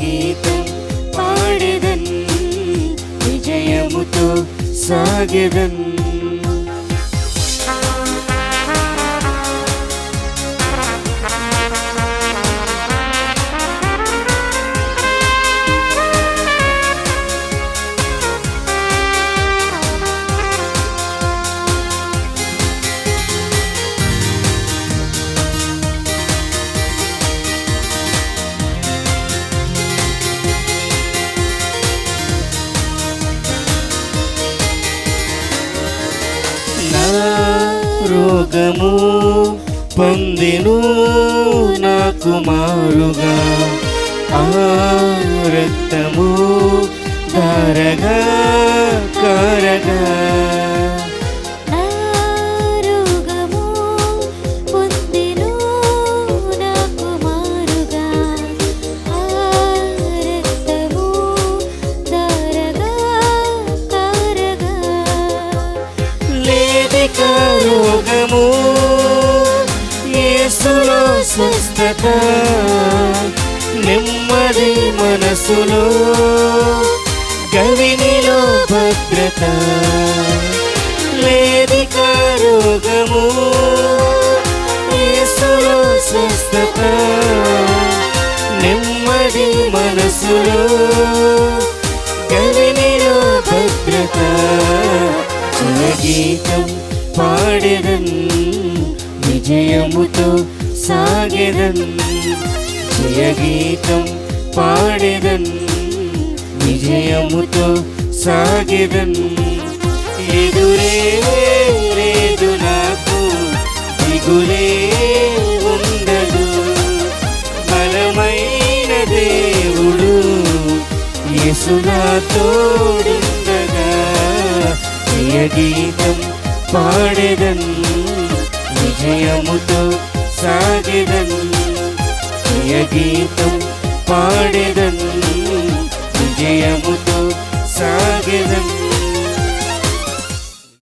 గీతం పాడెదన్ విజయముతో సాగెదన్ రోగము పొందిను నా కుమారుగా ఆ రక్తము ధారగా లేదిక రోగము యేసులో స్వస్థత నెమ్మది మనసులో గవినిలో భద్రత లేదిక రోగము యేసులో స్వస్థత నెమ్మది మనసులో గవినిలో భద్రత. జయగీతం పాడెదన్ విజయముతో సాగెదన్. జయగీతం పాడెదన్ విజయముతో సాగెదన్. ఎదురే లేదు నాకు దిగులే ఉండదు. బలమైన దేవుడు యేసునా తోడుండగా. ప్రియ ಮಾಡಿದನು ವಿಜಯ ಮುತ ಸಾಗಿದನು ಜಯ ಗೀತ ಮಾಡಿದನು ವಿಜಯ ಸಾಗಿದನು.